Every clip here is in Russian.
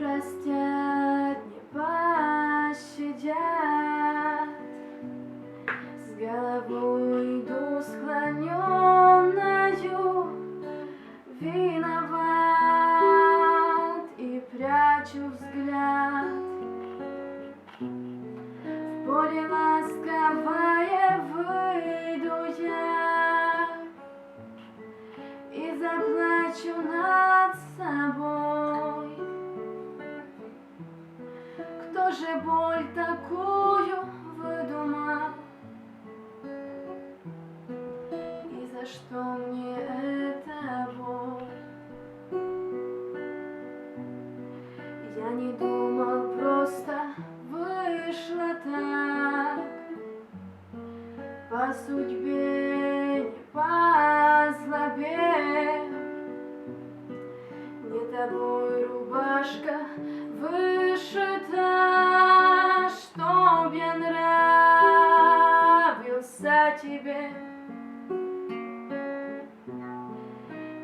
простят, не пощадят. С головой иду склоненною, виноват и прячу взгляд. В поле ласковое выйду я И заплачу над собой Кто же боль такую выдумал. И за что мне эта боль? Я не думал, просто вышло так. По судьбе, не по злобе. Не тобой рубашка вышита тебе.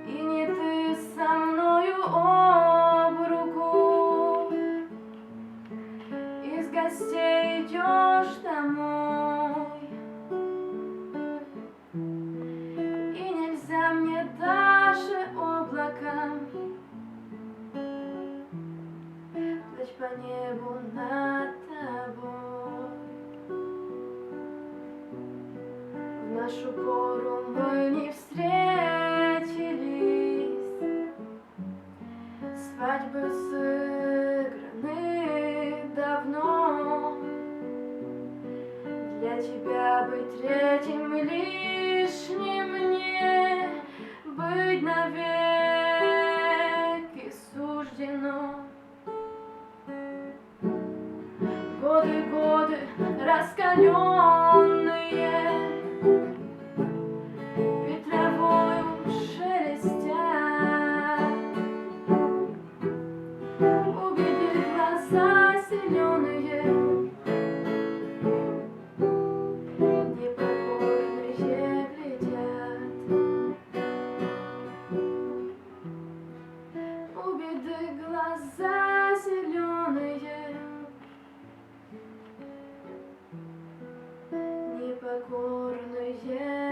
И не ты со мною об руку. Из гостей идешь домой. И нельзя мне даже облакам Плыть по небу на нашу пору мы не встретились. Свадьбы сыграны давно. Для тебя быть третьим лишним мне быть навеки суждено. Годы, годы раскаленные. покорное.